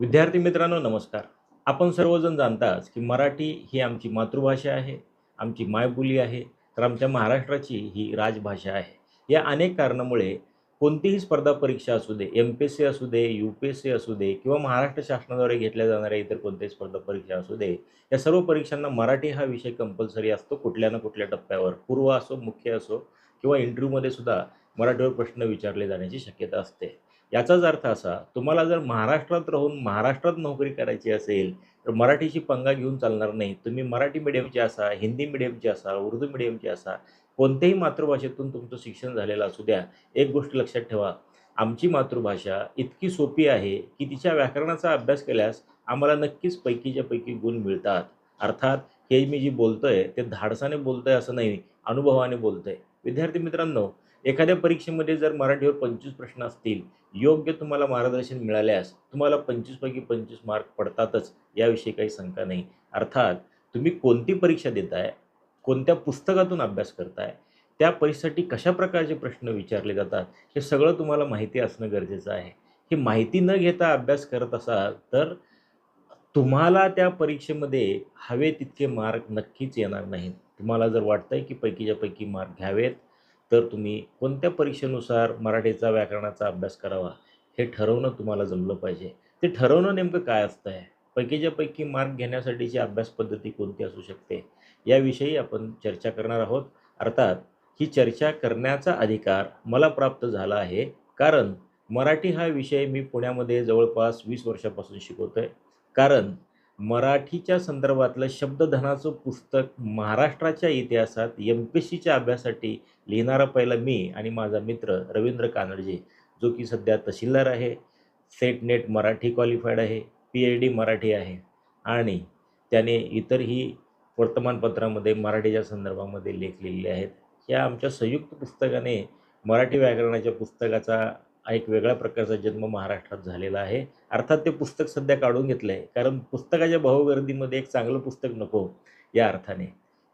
विद्यार्थी मित्रांनो नमस्कार. आपण सर्वजण जाणताच की मराठी ही आमची मातृभाषा आहे आमची मायबोली आहे तर आमच्या महाराष्ट्राची ही राजभाषा आहे. या अनेक कारणामुळे कोणतीही स्पर्धा परीक्षा असू दे एम पी एस सी असू दे यू पी एस सी असू दे किंवा महाराष्ट्र शासनाद्वारे घेतल्या जाणाऱ्या इतर कोणत्याही स्पर्धा परीक्षा असू दे या सर्व परीक्षांना मराठी हा विषय कंपल्सरी असतो कुठल्या ना कुठल्या टप्प्यावर. पूर्व असो मुख्य असो किंवा इंटरव्ह्यूमध्ये सुद्धा मराठीवर प्रश्न विचारले जाण्याची शक्यता असते. याचाच अर्थ असा तुम्हाला जर महाराष्ट्रात राहून महाराष्ट्रात नोकरी करायची असेल तर मराठीची पंगा घेऊन चालणार नाही. तुम्ही मराठी मिडियमचे असा हिंदी मिडियमचे असा उर्दू मिडियमचे असा कोणत्याही मातृभाषेतून तुमचं शिक्षण झालेलं असू द्या एक गोष्ट लक्षात ठेवा. आमची मातृभाषा इतकी सोपी आहे की तिच्या व्याकरणाचा अभ्यास केल्यास आम्हाला नक्कीच पैकीच्या पैकी गुण मिळतात. अर्थात हे मी जी बोलतोय ते धाडसाने बोलतोय असं नाही अनुभवाने बोलतोय. विद्यार्थी मित्रांनो एखाद्या परीक्षेमध्ये जर मराठीवर पंचवीस प्रश्न असतील योग्य तुम्हाला मार्गदर्शन मिळाल्यास तुम्हाला पंचवीसपैकी पंचवीस मार्क पडतातच याविषयी काही शंका नाही. अर्थात तुम्ही कोणती परीक्षा देताय कोणत्या पुस्तकातून अभ्यास करताय त्या परीक्षेसाठी कशा प्रकारचे प्रश्न विचारले जातात हे सगळं तुम्हाला माहिती असणं गरजेचं आहे. ही माहिती न घेता अभ्यास करत असाल तर तुम्हाला त्या परीक्षेमध्ये हवे तितके मार्क नक्कीच येणार नाहीत. तुम्हाला जर वाटतंय की पैकीच्या पैकी मार्क घ्यावेत तर तुम्ही कोणत्या परीक्षेनुसार मराठीचा व्याकरणाचा अभ्यास करावा हे ठरवणं तुम्हाला जमलं पाहिजे. ते ठरवणं नेमकं काय असतं आहे? पैकीच्या पैकी मार्क घेण्यासाठीची अभ्यास पद्धती कोणती असू शकते? याविषयी आपण चर्चा करणार आहोत. अर्थात ही चर्चा करण्याचा अधिकार मला प्राप्त झाला आहे कारण मराठी हा विषय मी पुण्यामध्ये जवळपास वीस वर्षापासून शिकवतो आहे कारण मराठीच्या संदर्भातलं शब्दधनाचं पुस्तक महाराष्ट्राच्या इतिहासात एम पी एस सीच्या अभ्यासासाठी लिहिणारा पहिला मी आणि माझा मित्र रवींद्र कानडजे जो की सध्या तहसीलदार आहे. सेट नेट मराठी क्वालिफाईड आहे पी एच डी मराठी आहे आणि त्याने इतरही वर्तमानपत्रामध्ये मराठीच्या संदर्भामध्ये लेख लिहिलेले आहेत. या आमच्या संयुक्त पुस्तकाने मराठी व्याकरणाच्या पुस्तकाचा हा एक वेगळ्या प्रकारचा जन्म महाराष्ट्रात झालेला आहे. अर्थात ते पुस्तक सध्या काढून घेतलं आहे कारण पुस्तकाच्या भावगर्दीमध्ये एक चांगलं पुस्तक नको या अर्थाने.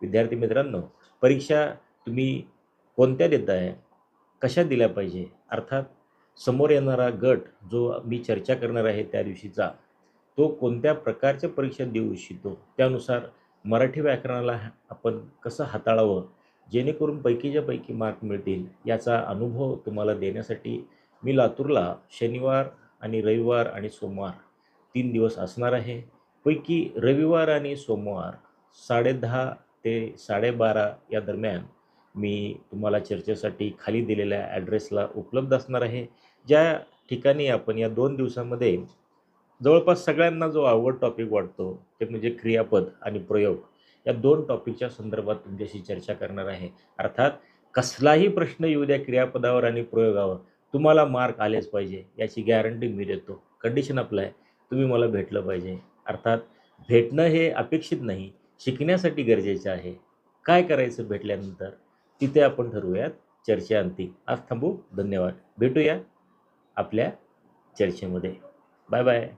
विद्यार्थी मित्रांनो परीक्षा तुम्ही कोणत्या देत आहे कशा दिल्या पाहिजे? अर्थात समोर येणारा गट जो मी चर्चा करणार आहे त्या दिवशीचा तो कोणत्या प्रकारच्या परीक्षा देऊ इच्छितो? त्यानुसार मराठी व्याकरणाला आपण कसं हाताळावं? जेणेकरून पैकीच्या पैकी मार्क मिळतील याचा अनुभव तुम्हाला देण्यासाठी मी लातूरला शनिवार आणि रविवार आणि सोमवार तीन दिवस असणार आहे. पैकी रविवार आणि सोमवार साडेदहा ते साडेबारा या दरम्यान मी तुम्हाला चर्चेसाठी खाली दिलेल्या ॲड्रेसला उपलब्ध असणार आहे. ज्या ठिकाणी आपण या दोन दिवसामध्ये जवळपास सगळ्यांना जो आवड टॉपिक वाटतो ते म्हणजे क्रियापद आणि प्रयोग या दोन टॉपिकच्या संदर्भात तुमच्याशी चर्चा करणार आहे. अर्थात कसलाही प्रश्न येऊ द्या क्रियापदावर आणि प्रयोगावर तुम्हाला मार्क आलेच पाहिजे याची गॅरंटी मी देतो. कंडिशन आपलं आहे तुम्ही मला भेटलं पाहिजे. अर्थात भेटणं हे अपेक्षित नाही शिकण्यासाठी गरजेचं आहे. काय करायचं भेटल्यानंतर? तिथे आपण ठरवूयात चर्चेअंती आज थांबू. धन्यवाद. भेटूया आपल्या चर्चेमध्ये. Bye bye